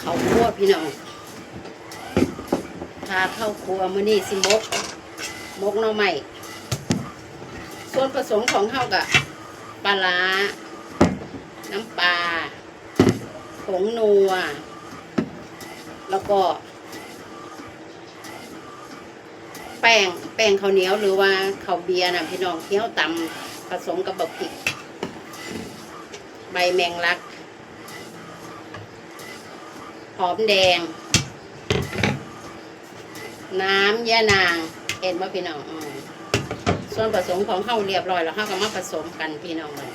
เขาครัวพี่น้องพาเข้าครัวมื้อนี้สิมก มกหน่อไม้ส่วนผสมของเฮากับปลาร้าน้ำปลาผงนัว แล้วก็ แป้งแป้งข้าวเหนียวหรือว่าข้าวเบียร์นะพี่น้องเคี่ยวตำผสมกับบักพริก ใบแมงลัก หอมแดง น้ำยานางเห็นว่าพี่น้องส่วนผสมของเข้าเรียบร้อยแล้วเข้าก็มาผสมกันพี่น้องเลย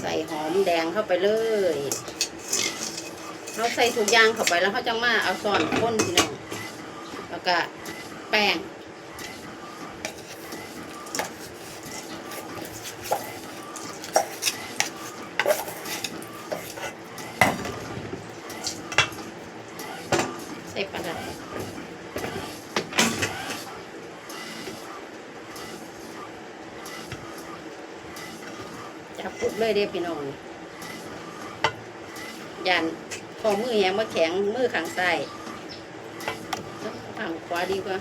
ใส่หอมแดงเข้าไปเลยเราใส่ทุกอย่างเข้าไปแล้วเขาจะมาเอาซ่อนข้นพี่น้องแล้วก็แป้ง ใส่ปลาร้าจับปุ๊บเลยเด้พี่น้องยันพอมือแหงมาแข็งมือข้างซ้ายข้างขวาดีกว่า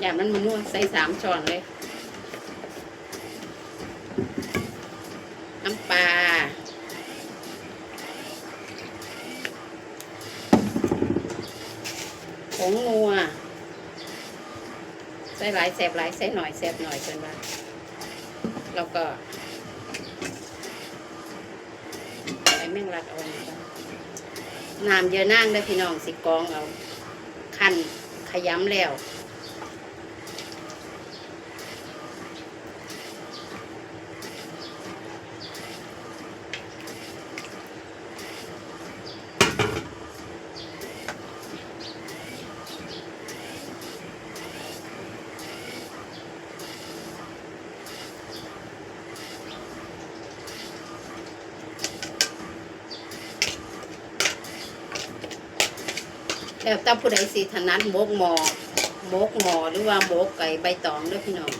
อย่ามันมันนวดใส่สามช้อนเลย น้ำปลา งนัวใส่หลายแสบหลายใส่หน่อยแสบหน่อยเกินว่าแล้วก็ใส่แมงลัดเอาน้ำเยอะนั่งได้พี่น้องสิกองเอา ขั้นขยำแล้ว แล้วถ้าผู้ใดสิถนัดหมกหมอหมกหมอหรือว่าหมกไก่ใบตองด้อพี่น้อง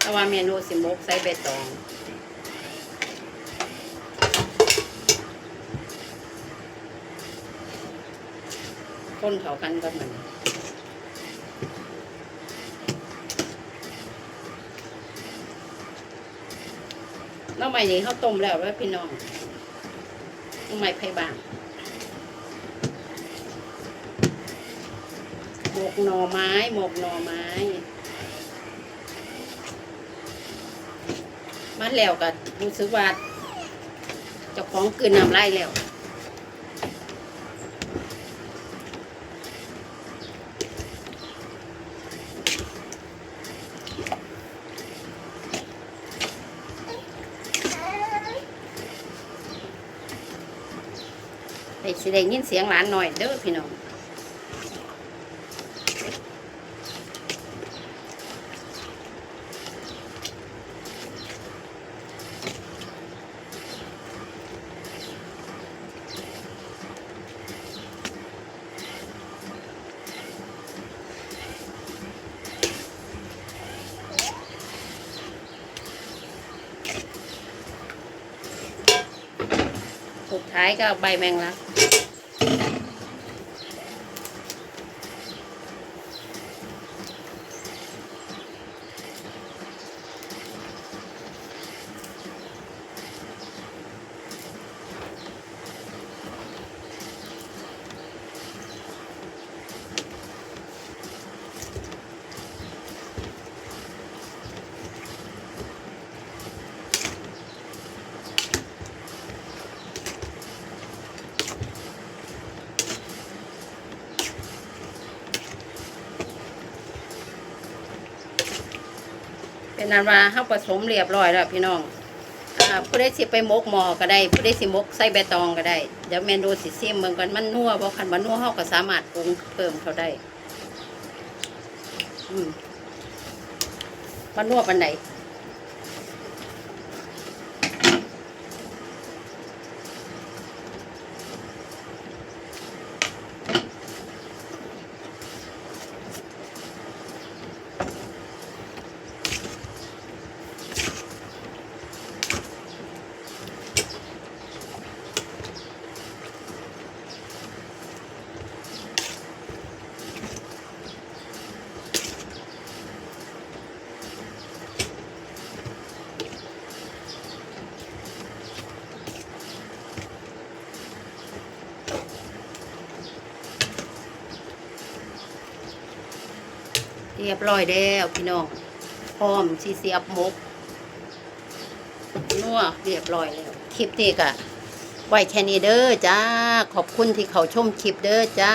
แต่ว่าเมนูสิหมกใส่ใบตองคนเขากันก็เหมือนน้องใหม่นี่เขาต้มแล้วแล้วพี่น้องน้องใหม่ไผ่บาง หมกหน่อไม้หมกหน่อไม้ มันแล้วก็รู้สึกว่าเจ้าของกืนน้ำลายแล้วไอ้สิได้ยินเสียงหลานหน่อยเด้อพี่น้อง ท้ายก็ใบแมงลัก เป็นนั้นว่าเฮาผสมเรียบร้อยแล้วพี่น้องอ่าผู้ได้สิไปมกหมอก็ได้ผู้ได้สิมกใส่ใบตองก็ได้เดี๋ยวเมนูสิซิมเมืองกันมันนัวบ่คันบ่นัวเฮาก็สามารถปรุงเพิ่มเขาได้ อืมมันนัวปานใด รียบร้อยแล้วพี่น้องพร้อมสีเสียบมกนัวเรียบร้อยแล้วคลิปนี้ก็ไว้แค่นี้เด้อจ้า ขอบคุณที่เขาชมคลิปเด้อจ้า